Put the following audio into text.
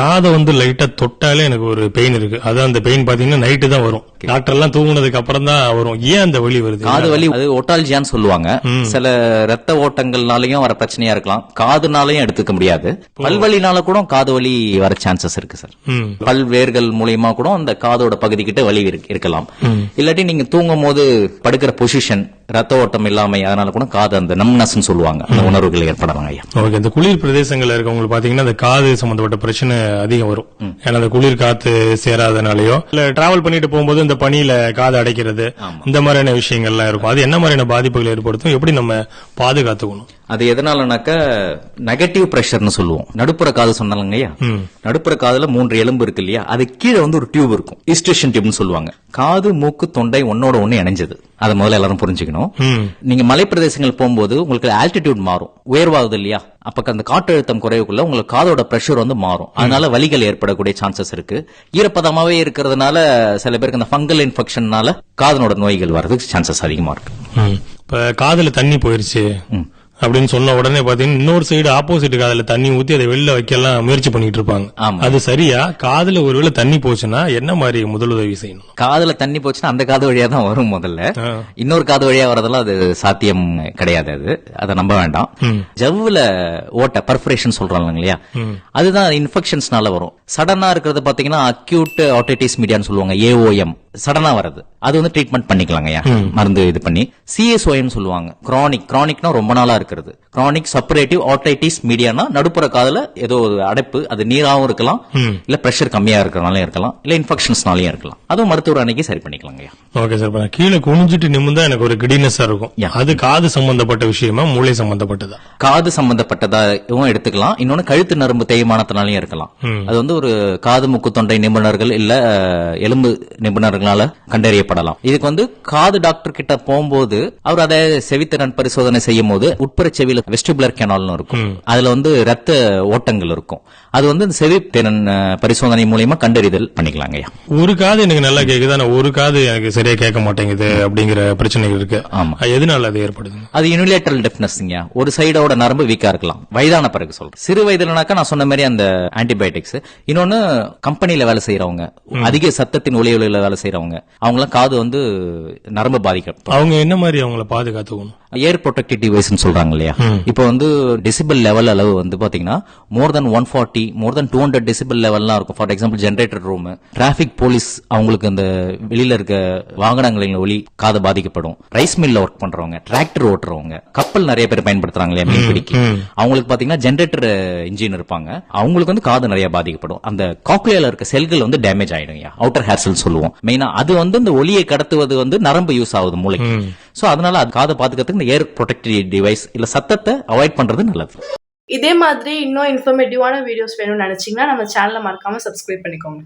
காதை வந்து லைட்டா தொட்டாலே எனக்கு ஒரு பெயின் இருக்கு. அது அந்த பெயின் பாத்தீங்கன்னா நைட்டு தான் வரும். டாக்டர் எல்லாம் தூங்குனதுக்கு அப்புறம் தான் வரும். ஏன் அந்த வலி வருது? காது வலி அது ஒட்டால்ஜியான்னு சொல்லுவாங்க. சில ரத்த ஓட்டங்கள்னாலயும் வர பிரச்சனையா இருக்கலாம். காதுனாலயும் எடுத்துக்க முடியாது. பல்வலினால கூட காது வலி வர சான்சஸ் இருக்கு சார் பல்வேர்கள் மூலியமா கூட அந்த காதோட பகுதி கிட்ட வலி இருக்கு- இருக்கலாம். இல்லாட்டி நீங்க தூங்கும் போது படுக்கிற பொசிஷன் ரத்த ஓட்டம் இல்லாம அதனால கூட காது அந்த நம்னஸ் சொல்லுவாங்க. அந்த உணர்வுகள் ஏற்படலாம் ஐயா. ஓகே இந்த குளிர் பிரதேசங்கள்ல இருக்கவங்களுக்கு பாத்தீங்கன்னா அந்த காது சம்பந்தப்பட்ட பிரச்சனை அதிகம் வரும். ஏன்னா அந்த குளிர் காத்து சேராதனாலயோ இல்ல டிராவல் பண்ணிட்டு போகும்போது இந்த பனியில காது அடைக்கிறது இந்த மாதிரியான விஷயங்கள்லாம் இருக்கும். அது என்ன மாதிரியான பாதிப்புகளை ஏற்படுத்தும்? எப்படி நம்ம பாதுகாத்துக்கணும்? அது எதனாலனாக்க நெகட்டிவ் பிரஷர்னு சொல்லுவோம். நடுப்புற காது சொன்னாங்க ஐயா நடுப்புற காதுல மூன்று எலும்பு இருக்கு இல்லையா? அது கீழே வந்து ஒரு டியூப் இருக்கும். இஸ்டேஷன் டியூப்னு சொல்லுவாங்க. காது மூக்கு தொண்டை ஒன்னோட ஒண்ணு இணைஞ்சது. அதை முதல்ல எல்லாரும் புரிஞ்சுக்கணும். நீங்க மலைப்பிரதேசங்கள் போகும்போது உங்களுக்கு ஆல்டிடியூட் மாறும். உயர்வாகுது இல்லையா? அப்ப அந்த காற்றழுத்தம் குறைவுக்குள்ள உங்களுக்கு காதோட பிரஷர் வந்து மாறும். அதனால வலிகள் ஏற்படக்கூடிய சான்சஸ் இருக்கு. ஈரப்பதமாவே இருக்கிறதுனால சில பேருக்கு அந்த ஃபங்கல் இன்ஃபெக்ஷன்னால காதனோட நோய்கள் வர்றதுக்கு சான்சஸ் அதிகமா இருக்கு. இப்ப காதுல தண்ணி போயிருச்சு. அப்படின்னு சொன்ன உடனே பாத்தீங்கன்னா இன்னொரு சைடு ஆப்போசிட் காதுல தண்ணி ஊத்தி அதை வெளில வைக்கலாம் முயற்சி பண்ணிட்டு இருப்பாங்க. அது சரியா? காதுல ஒருவேளை தண்ணி போச்சுன்னா என்ன மாதிரி முதலுதவி செய்யணும்? காதுல தண்ணி போச்சுன்னா அந்த காது வழியா தான் வரும் முதல்ல. இன்னொரு காது வழியா வரதெல்லாம் அது சாத்தியம் கிடையாது அது. அதை நம்ப வேண்டாம். ஜவ்வுல ஓட்ட பர்ஃபரேஷன் சொல்றாங்க இல்லையா அதுதான் இன்ஃபெக்ஷன்ஸ்னால வரும். சடனா இருக்கிறது பாத்தீங்கன்னா அக்யூட் ஆட்டிட்டிஸ் மீடியான்னு சொல்லுவாங்க ஏஓஎம் சடனா வருது அது வந்து ட்ரீட்மெண்ட் பண்ணிக்கலாங்க மருந்து இது பண்ணி. சிஎஸ்ஓஎம் சொல்லுவாங்க. கிரானிக் கிரானிக்னா ரொம்ப நாளா இருக்கிறது கிரானிக் சப்பரேட்டிவ் ஆட்டைட்டிஸ் மீடியானா நடுப்புற காதுல ஏதோ ஒரு அடைப்பு அது நீராவும் இருக்கலாம். இல்ல பிரஷர் கம்மியா இருக்கிறனாலும் இருக்கலாம். இல்ல இன்ஃபெக்ஷன்ஸ்னாலையும் இருக்கலாம். அதுவும் மருத்துவர் அன்னைக்கு சரி பண்ணிக்கலாங்க ஓகே சார் கீழே குனிஞ்சிட்டு நிமிந்தா எனக்கு ஒரு கிடினஸா இருக்கும். அது காது சம்பந்தப்பட்ட விஷயமா மூளை சம்பந்தப்பட்டதா? காது சம்பந்தப்பட்டதாகவும் எடுத்துக்கலாம். இன்னொன்னு கழுத்து நரம்பு தேய்மானத்தினாலையும் இருக்கலாம். அது வந்து ஒரு காது மூக்கு தொண்டை நிபுணர்கள் இல்ல எலும்பு நிபுணர்களால கண்டறியப்படலாம். இதுக்கு வந்து காது டாக்டர் கிட்ட போகும்போது அவர் அதை செவித்திறன் பரிசோதனை செய்யும் போது உட்புற செவியில வெஸ்டிபுலர் கெனால்னு இருக்கும். அதுல வந்து ரத்த ஓட்டங்கள் இருக்கும். அது வந்து செவித்திறன் அஹ், பரிசோதனை மூலியமா கண்டறிதல் பண்ணிக்கலாங்கய்யா ஒரு காது எனக்கு நல்லா கேக்குது. ஆனா ஒரு காது எனக்கு சரியா கேட்க மாட்டேங்குது அப்படிங்கிற பிரச்சனைகள் இருக்கு. ஆமா. எதனால அது ஏற்படுது அது யூனிலேட்டரல் டெஃப்னஸ்ங்க ஒரு சைடோட நரம்பு வீக்கா இருக்கலாம். வயதான பிறகு சொல்றேன். சிறு வயதுலனாக்கா நான் சொன்ன மாதிரி அந்த ஆன்டிபயோட்டிக்ஸ் இன்னொன்னு கம்பெனில வேலை செய்யறவங்க அதிக சத்தத்தின் ஒளிவுல வேலை செய்யறவங்க அவங்களாம் காது வந்து நரம்பு பாதிக்கப்படும் அவங்க என்ன மாதிரி அவங்கள பாதுகாத்துக்கணும்? ஏர் ப்ரொடெக்டிவ் டிவைஸ் சொல்றாங்க இல்லையா? இப்போ வந்து டெசிபிள் லெவல் அளவு வந்து பாத்தீங்கன்னா more than one forty more than two hundred decibel லெவல்லாம் இருக்கும். For example generator room traffic police அவங்களுக்கு அந்த வெளியில இருக்க வாகனங்களின் ஒளி காது பாதிக்கப்படும். ரைஸ் மில்ல ஒர்க் பண்றவங்க டிராக்டர் ஓட்டுறவங்க கப்பல் நிறைய பேர் பயன்படுத்துறாங்க இல்லையா மீன்பிடிக்கு அவங்களுக்கு பாத்தீங்கன்னா ஜென்ரேட்டர் இன்ஜின் இருப்பாங்க. அவங்களுக்கு வந்து காது நிறைய பாதிக்கப்படும். அந்த காக்லியால இருக்க செல்கள் வந்து டேமேஜ் ஆயிடும் அவுட்டர் ஹேர் செல் சொல்லுவோம். மெயினா அது வந்து இந்த ஒலியை கடத்துவது வந்து நரம்பு யூஸ் ஆகுது மூளைக்கு. சோ அதனால அது காதை பாதுகாத்துக்கு இந்த ஏர் ப்ரொடெக்டிவ் டிவைஸ் இல்ல சத்தத்தை அவாய்ட் பண்றது நல்லது. இதே மாதிரி இன்னும் இன்ஃபர்மேட்டிவான வீடியோஸ் வேணும்னு நினைச்சீங்கன்னா நம்ம சேனலை மறக்காம சப்ஸ்கிரைப் பண்ணிக்கோங்க.